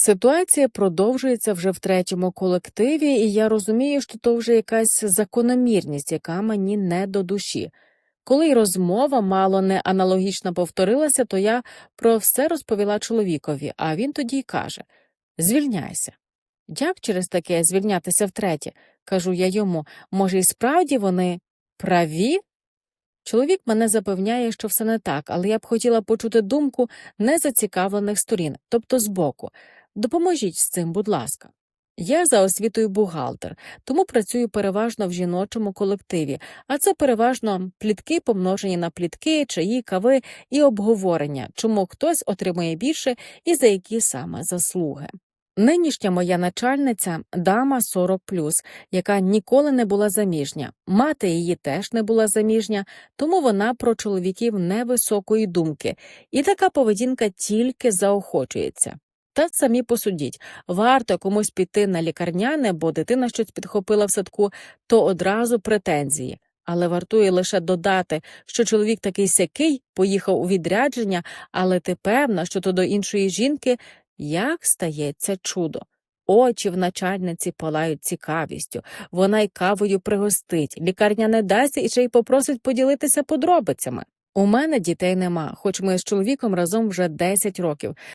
Ситуація продовжується вже в третьому колективі, і я розумію, що то вже якась закономірність, яка мені не до душі. Коли й розмова мало не аналогічно повторилася, то я про все розповіла чоловікові, а він тоді й каже Звільняйся. Як через таке звільнятися втретє? Кажу я йому, може, і справді вони праві? Чоловік мене запевняє, що все не так, але я б хотіла почути думку незацікавлених сторін, тобто збоку. Допоможіть з цим, будь ласка. Я за освітою бухгалтер, тому працюю переважно в жіночому колективі, а це переважно плітки, помножені на плітки, чаї, кави і обговорення, чому хтось отримує більше і за які саме заслуги. Нинішня моя начальниця дама 40 яка ніколи не була заміжня. Мати її теж не була заміжня, тому вона про чоловіків невисокої думки, і така поведінка тільки заохочується. Та самі посудіть, варто комусь піти на лікарняне, бо дитина щось підхопила в садку, то одразу претензії. Але вартує лише додати, що чоловік такий сякий поїхав у відрядження, але ти певна, що то до іншої жінки як стається чудо. Очі в начальниці палають цікавістю, вона й кавою пригостить, лікарня не дасть і ще й попросить поділитися подробицями. У мене дітей нема, хоч ми з чоловіком разом вже 10 років.